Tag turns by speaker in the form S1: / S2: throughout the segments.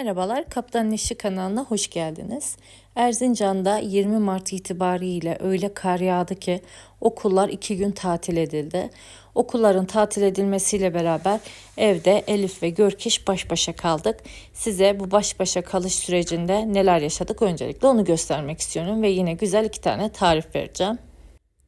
S1: Merhabalar, Kaptan Neşi kanalına hoş geldiniz. Erzincan'da 20 Mart itibariyle öyle kar yağdı ki okullar iki gün tatil edildi. Okulların tatil edilmesiyle beraber evde Elif ve Görkiş baş başa kaldık. Size bu baş başa kalış sürecinde neler yaşadık öncelikle onu göstermek istiyorum ve yine güzel iki tane tarif vereceğim.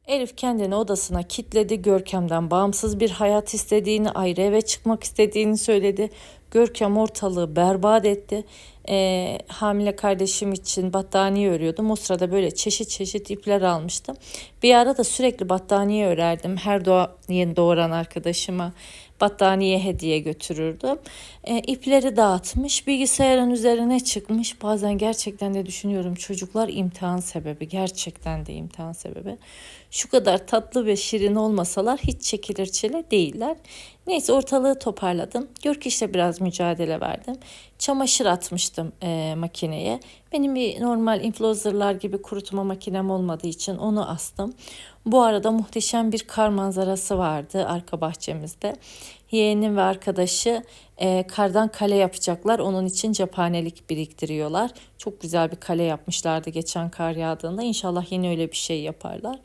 S1: Elif kendini odasına kitledi. Görkem'den bağımsız bir hayat istediğini, ayrı eve çıkmak istediğini söyledi. Görkem ortalığı berbat etti. Ee, hamile kardeşim için battaniye örüyordum. O sırada böyle çeşit çeşit ipler almıştım. Bir ara da sürekli battaniye örerdim. Her doğa, yeni doğuran arkadaşıma battaniye hediye götürürdüm. E, ipleri dağıtmış, bilgisayarın üzerine çıkmış. Bazen gerçekten de düşünüyorum çocuklar imtihan sebebi, gerçekten de imtihan sebebi. Şu kadar tatlı ve şirin olmasalar hiç çekilir çile değiller. Neyse ortalığı toparladım. Görkiş'le biraz mücadele verdim. Çamaşır atmıştım e, makineye. Benim bir normal influencerlar gibi kurutma makinem olmadığı için onu astım. Bu arada muhteşem bir kar manzarası vardı arka bahçemizde. Yeğenim ve arkadaşı e, kardan kale yapacaklar. Onun için cephanelik biriktiriyorlar. Çok güzel bir kale yapmışlardı geçen kar yağdığında. İnşallah yine öyle bir şey yaparlar.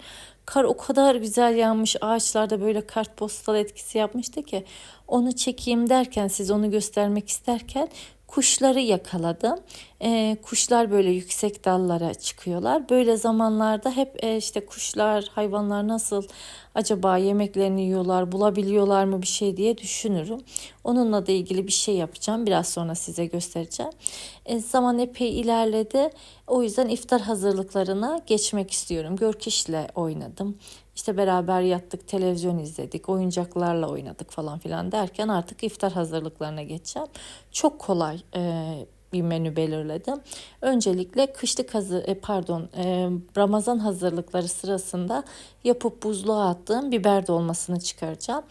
S1: Kar o kadar güzel yağmış ağaçlarda böyle kartpostal etkisi yapmıştı ki onu çekeyim derken siz onu göstermek isterken kuşları yakaladım. E, kuşlar böyle yüksek dallara çıkıyorlar. Böyle zamanlarda hep e, işte kuşlar, hayvanlar nasıl acaba yemeklerini yiyorlar, bulabiliyorlar mı bir şey diye düşünürüm. Onunla da ilgili bir şey yapacağım. Biraz sonra size göstereceğim. E, zaman epey ilerledi. O yüzden iftar hazırlıklarına geçmek istiyorum. Görkiş'le oynadım. İşte beraber yattık, televizyon izledik, oyuncaklarla oynadık falan filan derken artık iftar hazırlıklarına geçeceğim. Çok kolay e, bir menü belirledim. Öncelikle kışlık hazır e, pardon e, Ramazan hazırlıkları sırasında yapıp buzluğa attığım biber dolmasını çıkaracağım.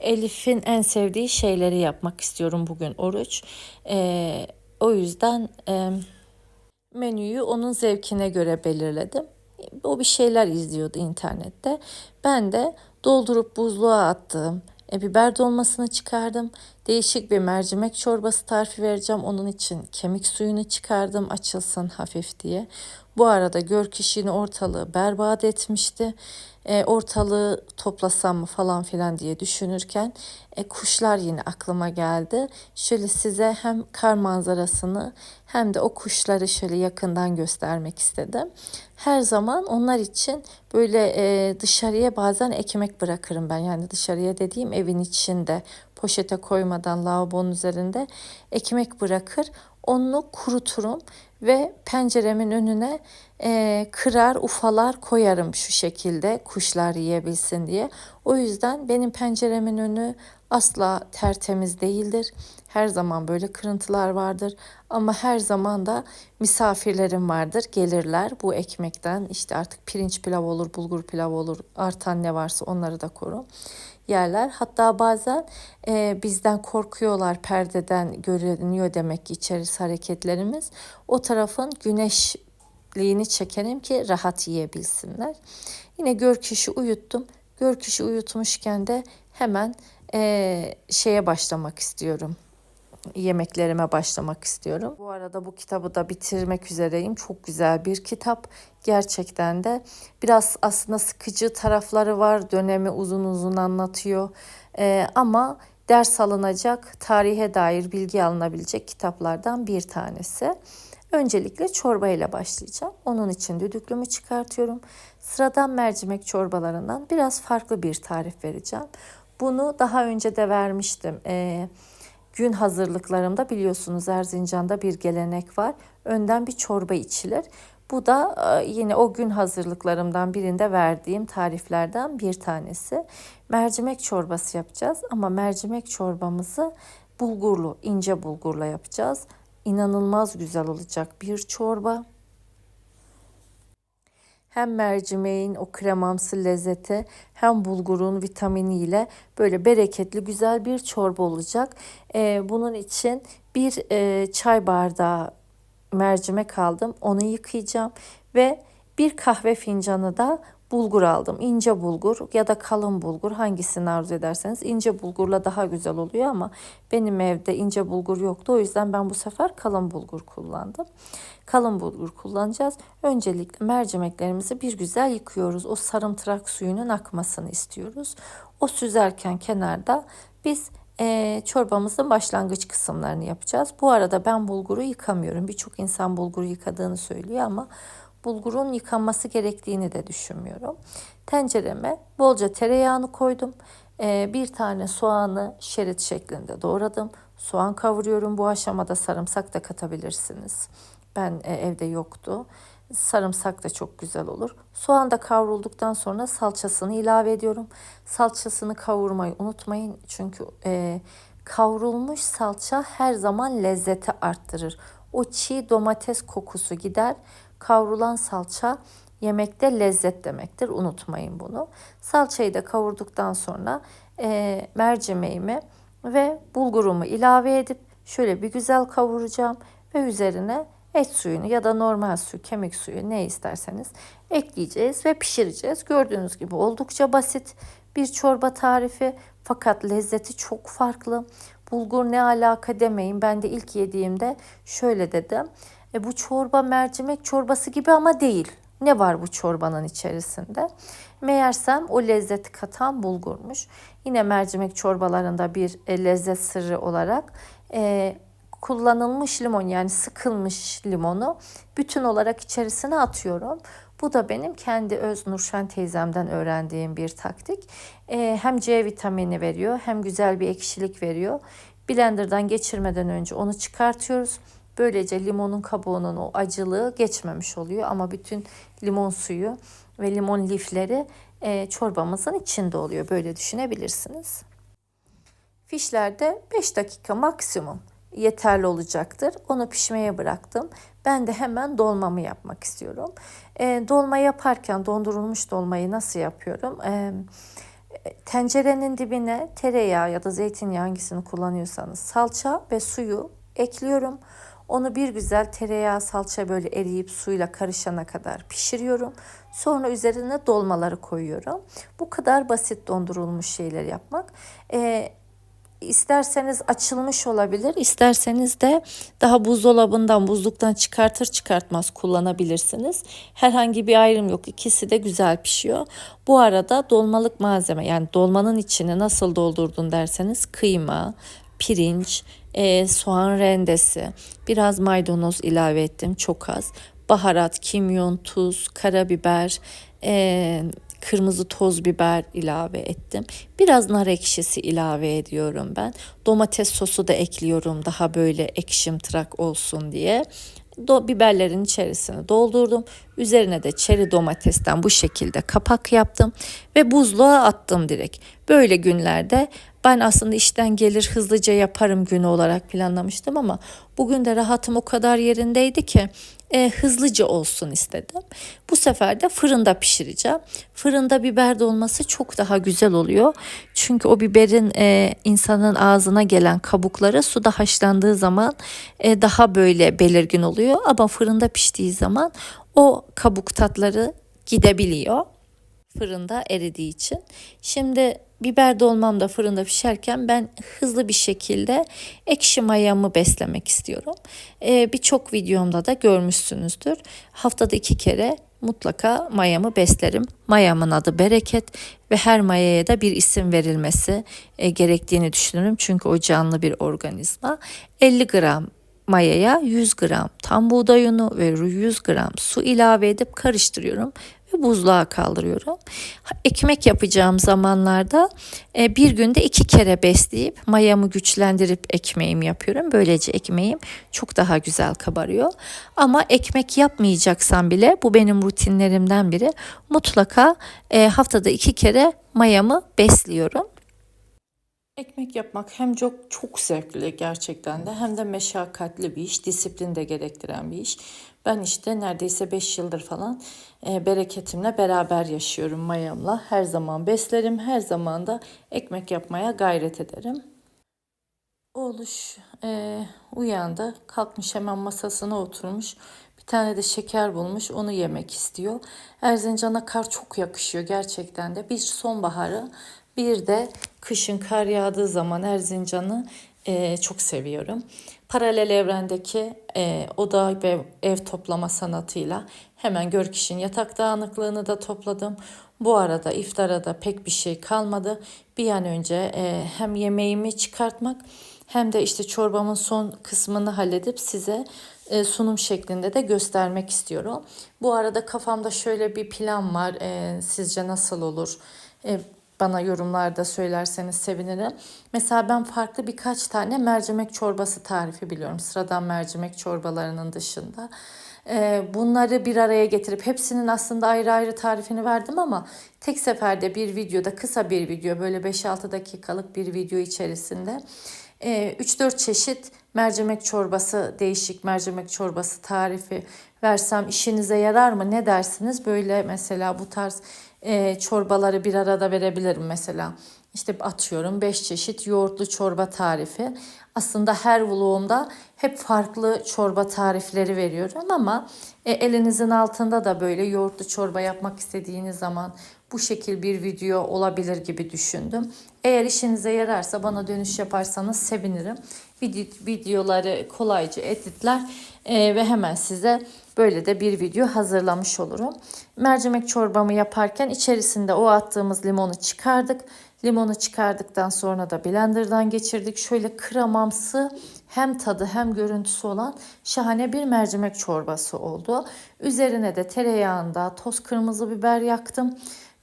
S1: Elif'in en sevdiği şeyleri yapmak istiyorum bugün oruç. E, o yüzden e, menüyü onun zevkine göre belirledim. O bir şeyler izliyordu internette. Ben de doldurup buzluğa attığım e, biber dolmasını çıkardım. Değişik bir mercimek çorbası tarifi vereceğim. Onun için kemik suyunu çıkardım açılsın hafif diye. Bu arada gör kişini ortalığı berbat etmişti. E, ortalığı toplasam mı falan filan diye düşünürken e, kuşlar yine aklıma geldi. Şöyle size hem kar manzarasını hem de o kuşları şöyle yakından göstermek istedim. Her zaman onlar için böyle e, dışarıya bazen ekmek bırakırım ben. Yani dışarıya dediğim evin içinde poşete koymadan lavabonun üzerinde ekmek bırakır. Onu kuruturum ve penceremin önüne e, kırar ufalar koyarım şu şekilde kuşlar yiyebilsin diye. O yüzden benim penceremin önü asla tertemiz değildir. Her zaman böyle kırıntılar vardır ama her zaman da misafirlerim vardır. Gelirler bu ekmekten işte artık pirinç pilav olur, bulgur pilav olur, artan ne varsa onları da korum yerler. Hatta bazen e, bizden korkuyorlar perdeden görünüyor demek ki içerisi hareketlerimiz. O tarafın güneşliğini çekelim ki rahat yiyebilsinler. Yine gör kişi uyuttum. Gör kişi uyutmuşken de hemen e, şeye başlamak istiyorum yemeklerime başlamak istiyorum. Bu arada bu kitabı da bitirmek üzereyim. Çok güzel bir kitap. Gerçekten de biraz aslında sıkıcı tarafları var. Dönemi uzun uzun anlatıyor. Ee, ama ders alınacak, tarihe dair bilgi alınabilecek kitaplardan bir tanesi. Öncelikle çorba ile başlayacağım. Onun için düdüklümü çıkartıyorum. Sıradan mercimek çorbalarından biraz farklı bir tarif vereceğim. Bunu daha önce de vermiştim. Ee, gün hazırlıklarımda biliyorsunuz Erzincan'da bir gelenek var. Önden bir çorba içilir. Bu da e, yine o gün hazırlıklarımdan birinde verdiğim tariflerden bir tanesi. Mercimek çorbası yapacağız ama mercimek çorbamızı bulgurlu, ince bulgurla yapacağız. İnanılmaz güzel olacak bir çorba hem mercimeğin o kremamsı lezzeti hem bulgurun vitaminiyle böyle bereketli güzel bir çorba olacak. Ee, bunun için bir e, çay bardağı mercimek aldım. Onu yıkayacağım ve bir kahve fincanı da bulgur aldım. İnce bulgur ya da kalın bulgur hangisini arzu ederseniz ince bulgurla daha güzel oluyor ama benim evde ince bulgur yoktu. O yüzden ben bu sefer kalın bulgur kullandım. Kalın bulgur kullanacağız. Öncelikle mercimeklerimizi bir güzel yıkıyoruz. O sarımtırak suyunun akmasını istiyoruz. O süzerken kenarda biz e, çorbamızın başlangıç kısımlarını yapacağız. Bu arada ben bulguru yıkamıyorum. Birçok insan bulguru yıkadığını söylüyor ama bulgurun yıkanması gerektiğini de düşünmüyorum. Tencereme bolca tereyağını koydum. E, bir tane soğanı şerit şeklinde doğradım. Soğan kavuruyorum. Bu aşamada sarımsak da katabilirsiniz. Ben e, evde yoktu. Sarımsak da çok güzel olur. Soğan da kavrulduktan sonra salçasını ilave ediyorum. Salçasını kavurmayı unutmayın. Çünkü e, kavrulmuş salça her zaman lezzeti arttırır. O çiğ domates kokusu gider. Kavrulan salça yemekte lezzet demektir. Unutmayın bunu. Salçayı da kavurduktan sonra e, mercimeğimi ve bulgurumu ilave edip şöyle bir güzel kavuracağım ve üzerine et suyunu ya da normal su, kemik suyu ne isterseniz ekleyeceğiz ve pişireceğiz. Gördüğünüz gibi oldukça basit bir çorba tarifi fakat lezzeti çok farklı. Bulgur ne alaka demeyin. Ben de ilk yediğimde şöyle dedim. E, bu çorba mercimek çorbası gibi ama değil. Ne var bu çorbanın içerisinde? Meğersem o lezzeti katan bulgurmuş. Yine mercimek çorbalarında bir e, lezzet sırrı olarak e, kullanılmış limon yani sıkılmış limonu bütün olarak içerisine atıyorum. Bu da benim kendi öz Nurşen teyzemden öğrendiğim bir taktik. Ee, hem C vitamini veriyor hem güzel bir ekşilik veriyor. Blenderdan geçirmeden önce onu çıkartıyoruz. Böylece limonun kabuğunun o acılığı geçmemiş oluyor ama bütün limon suyu ve limon lifleri e, çorbamızın içinde oluyor. Böyle düşünebilirsiniz. Fişlerde 5 dakika maksimum yeterli olacaktır. Onu pişmeye bıraktım. Ben de hemen dolmamı yapmak istiyorum. E, dolma yaparken dondurulmuş dolmayı nasıl yapıyorum? E, tencerenin dibine tereyağı ya da zeytinyağı hangisini kullanıyorsanız salça ve suyu ekliyorum. Onu bir güzel tereyağı salça böyle eriyip suyla karışana kadar pişiriyorum. Sonra üzerine dolmaları koyuyorum. Bu kadar basit dondurulmuş şeyler yapmak. Ee, İsterseniz açılmış olabilir, isterseniz de daha buzdolabından, buzluktan çıkartır çıkartmaz kullanabilirsiniz. Herhangi bir ayrım yok. İkisi de güzel pişiyor. Bu arada dolmalık malzeme yani dolmanın içine nasıl doldurdun derseniz kıyma, pirinç, e, soğan rendesi, biraz maydanoz ilave ettim çok az. Baharat, kimyon, tuz, karabiber, e, kırmızı toz biber ilave ettim. Biraz nar ekşisi ilave ediyorum ben. Domates sosu da ekliyorum daha böyle ekşimtırak olsun diye. Do biberlerin içerisine doldurdum. Üzerine de çeri domatesten bu şekilde kapak yaptım ve buzluğa attım direkt. Böyle günlerde ben aslında işten gelir hızlıca yaparım günü olarak planlamıştım ama bugün de rahatım o kadar yerindeydi ki e, hızlıca olsun istedim. Bu sefer de fırında pişireceğim. Fırında biber dolması çok daha güzel oluyor. Çünkü o biberin e, insanın ağzına gelen kabukları suda haşlandığı zaman e, daha böyle belirgin oluyor. Ama fırında piştiği zaman o kabuk tatları gidebiliyor. Fırında eridiği için. Şimdi biber dolmam da fırında pişerken ben hızlı bir şekilde ekşi mayamı beslemek istiyorum. Ee, Birçok videomda da görmüşsünüzdür. Haftada iki kere mutlaka mayamı beslerim. Mayamın adı bereket ve her mayaya da bir isim verilmesi e, gerektiğini düşünürüm. Çünkü o canlı bir organizma. 50 gram mayaya 100 gram tam buğday unu ve 100 gram su ilave edip karıştırıyorum ve buzluğa kaldırıyorum. Ekmek yapacağım zamanlarda e, bir günde iki kere besleyip mayamı güçlendirip ekmeğim yapıyorum. Böylece ekmeğim çok daha güzel kabarıyor. Ama ekmek yapmayacaksam bile bu benim rutinlerimden biri. Mutlaka e, haftada iki kere mayamı besliyorum. Ekmek yapmak hem çok çok zevkli gerçekten de hem de meşakkatli bir iş, disiplin de gerektiren bir iş. Ben işte neredeyse 5 yıldır falan e, bereketimle beraber yaşıyorum mayamla. Her zaman beslerim, her zaman da ekmek yapmaya gayret ederim. Oğluş e, uyandı. Kalkmış hemen masasına oturmuş. Bir tane de şeker bulmuş. Onu yemek istiyor. Erzincan'a kar çok yakışıyor gerçekten de. Bir sonbaharı bir de kışın kar yağdığı zaman Erzincan'ı e, çok seviyorum. Paralel evrendeki e, oda ve ev toplama sanatıyla hemen Görkiş'in yatak dağınıklığını da topladım. Bu arada iftara da pek bir şey kalmadı. Bir an önce e, hem yemeğimi çıkartmak hem de işte çorbamın son kısmını halledip size e, sunum şeklinde de göstermek istiyorum. Bu arada kafamda şöyle bir plan var. E, sizce nasıl olur? E, bana yorumlarda söylerseniz sevinirim. Mesela ben farklı birkaç tane mercimek çorbası tarifi biliyorum. Sıradan mercimek çorbalarının dışında. Ee, bunları bir araya getirip hepsinin aslında ayrı ayrı tarifini verdim ama tek seferde bir videoda kısa bir video böyle 5-6 dakikalık bir video içerisinde 3-4 çeşit mercimek çorbası değişik mercimek çorbası tarifi versem işinize yarar mı ne dersiniz? Böyle mesela bu tarz e, çorbaları bir arada verebilirim mesela. İşte atıyorum 5 çeşit yoğurtlu çorba tarifi. Aslında her vlogumda hep farklı çorba tarifleri veriyorum ama e, elinizin altında da böyle yoğurtlu çorba yapmak istediğiniz zaman bu şekil bir video olabilir gibi düşündüm. Eğer işinize yararsa bana dönüş yaparsanız sevinirim. Video, videoları kolayca editler e, ve hemen size böyle de bir video hazırlamış olurum. Mercimek çorbamı yaparken içerisinde o attığımız limonu çıkardık. Limonu çıkardıktan sonra da blenderdan geçirdik. Şöyle kremamsı hem tadı hem görüntüsü olan şahane bir mercimek çorbası oldu. Üzerine de tereyağında toz kırmızı biber yaktım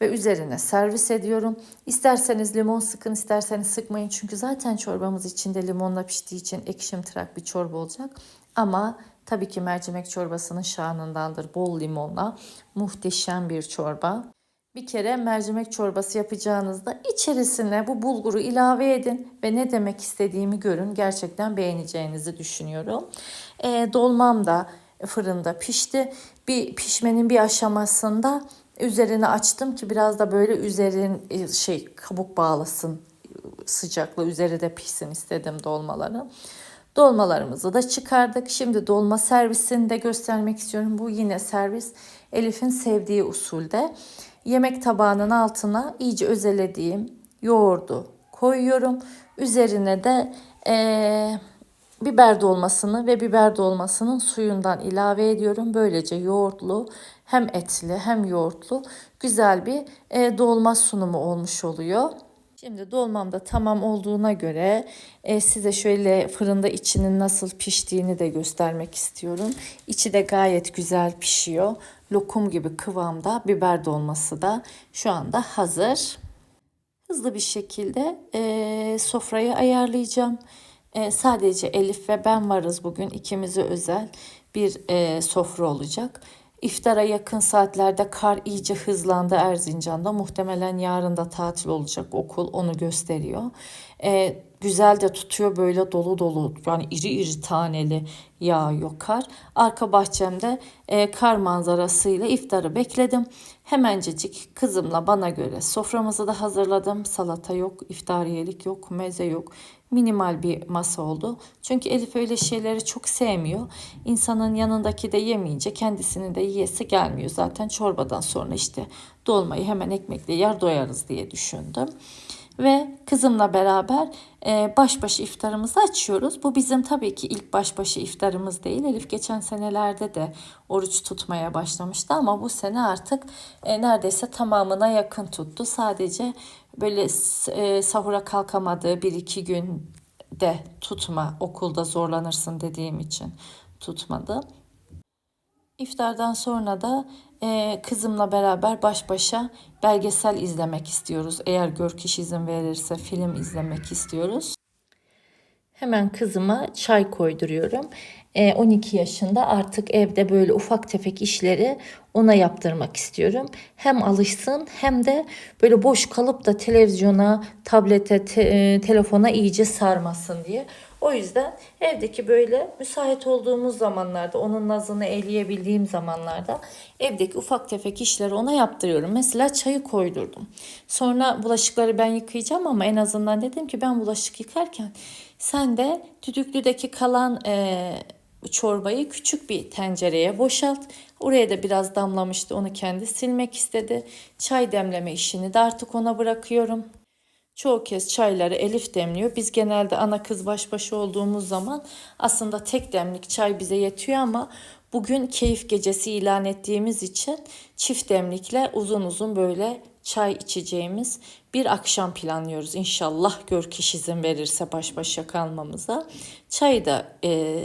S1: ve üzerine servis ediyorum. İsterseniz limon sıkın, isterseniz sıkmayın. Çünkü zaten çorbamız içinde limonla piştiği için ekşimtırak bir çorba olacak. Ama tabii ki mercimek çorbasının şanındandır. Bol limonla muhteşem bir çorba. Bir kere mercimek çorbası yapacağınızda içerisine bu bulguru ilave edin ve ne demek istediğimi görün. Gerçekten beğeneceğinizi düşünüyorum. E, dolmam da fırında pişti. Bir pişmenin bir aşamasında üzerine açtım ki biraz da böyle üzerin e, şey kabuk bağlasın sıcakla üzeri de pişsin istedim dolmaları. Dolmalarımızı da çıkardık. Şimdi dolma servisini de göstermek istiyorum. Bu yine servis Elif'in sevdiği usulde. Yemek tabağının altına iyice özelediğim yoğurdu koyuyorum. Üzerine de ee, biber dolmasını ve biber dolmasının suyundan ilave ediyorum. Böylece yoğurtlu hem etli hem yoğurtlu güzel bir e, dolma sunumu olmuş oluyor. Şimdi dolmam da tamam olduğuna göre e, size şöyle fırında içinin nasıl piştiğini de göstermek istiyorum. İçi de gayet güzel pişiyor. Lokum gibi kıvamda biber dolması da şu anda hazır. Hızlı bir şekilde e, sofrayı ayarlayacağım. E, sadece Elif ve ben varız bugün. ikimize özel bir e, sofra olacak. İftara yakın saatlerde kar iyice hızlandı Erzincan'da. Muhtemelen yarın da tatil olacak okul onu gösteriyor. Ee, güzel de tutuyor böyle dolu dolu yani iri iri taneli yağıyor kar. Arka bahçemde e, kar manzarasıyla iftarı bekledim. Hemencecik kızımla bana göre soframızı da hazırladım. Salata yok, iftariyelik yok, meze yok minimal bir masa oldu. Çünkü Elif öyle şeyleri çok sevmiyor. İnsanın yanındaki de yemeyince kendisinin de yiyesi gelmiyor. Zaten çorbadan sonra işte dolmayı hemen ekmekle yer doyarız diye düşündüm. Ve kızımla beraber e, baş başa iftarımızı açıyoruz. Bu bizim tabii ki ilk baş başa iftarımız değil. Elif geçen senelerde de oruç tutmaya başlamıştı ama bu sene artık e, neredeyse tamamına yakın tuttu. Sadece böyle e, sahura kalkamadığı bir iki gün de tutma okulda zorlanırsın dediğim için tutmadı. İftardan sonra da e, kızımla beraber baş başa belgesel izlemek istiyoruz. Eğer Görkiş izin verirse film izlemek istiyoruz. Hemen kızıma çay koyduruyorum. 12 yaşında artık evde böyle ufak tefek işleri ona yaptırmak istiyorum. Hem alışsın hem de böyle boş kalıp da televizyona, tablete, te, telefona iyice sarmasın diye. O yüzden evdeki böyle müsait olduğumuz zamanlarda, onun nazını eleyebildiğim zamanlarda evdeki ufak tefek işleri ona yaptırıyorum. Mesela çayı koydurdum. Sonra bulaşıkları ben yıkayacağım ama en azından dedim ki ben bulaşık yıkarken sen de düdüklüdeki kalan e, çorbayı küçük bir tencereye boşalt. Oraya da biraz damlamıştı. Onu kendi silmek istedi. Çay demleme işini de artık ona bırakıyorum. Çoğu kez çayları Elif demliyor. Biz genelde ana kız baş başa olduğumuz zaman aslında tek demlik çay bize yetiyor ama bugün keyif gecesi ilan ettiğimiz için çift demlikle uzun uzun böyle çay içeceğimiz bir akşam planlıyoruz. İnşallah gör kişi izin verirse baş başa kalmamıza. Çayı da e,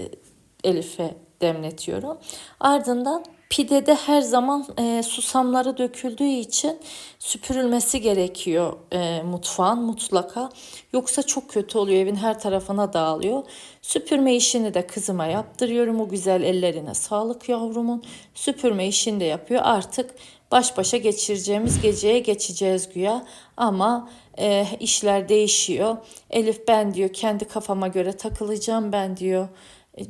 S1: Elif'e demletiyorum. Ardından pidede her zaman e, susamları döküldüğü için süpürülmesi gerekiyor e, mutfağın mutlaka. Yoksa çok kötü oluyor evin her tarafına dağılıyor. Süpürme işini de kızıma yaptırıyorum. O güzel ellerine sağlık yavrumun. Süpürme işini de yapıyor. Artık baş başa geçireceğimiz geceye geçeceğiz güya. Ama e, işler değişiyor. Elif ben diyor kendi kafama göre takılacağım ben diyor. E,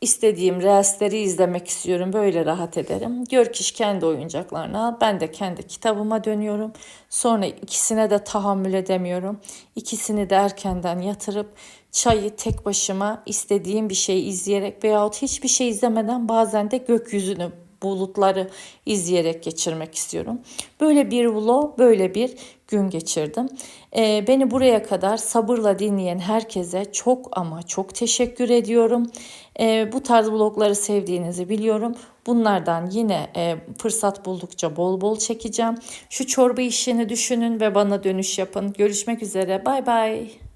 S1: istediğim reelsleri izlemek istiyorum. Böyle rahat ederim. Görkiş kendi oyuncaklarına, ben de kendi kitabıma dönüyorum. Sonra ikisine de tahammül edemiyorum. İkisini de erkenden yatırıp çayı tek başıma istediğim bir şey izleyerek veyahut hiçbir şey izlemeden bazen de gökyüzünü bulutları izleyerek geçirmek istiyorum. Böyle bir vlog, böyle bir gün geçirdim. Ee, beni buraya kadar sabırla dinleyen herkese çok ama çok teşekkür ediyorum. Ee, bu tarz vlogları sevdiğinizi biliyorum. Bunlardan yine e, fırsat buldukça bol bol çekeceğim. Şu çorba işini düşünün ve bana dönüş yapın. Görüşmek üzere. Bay bay.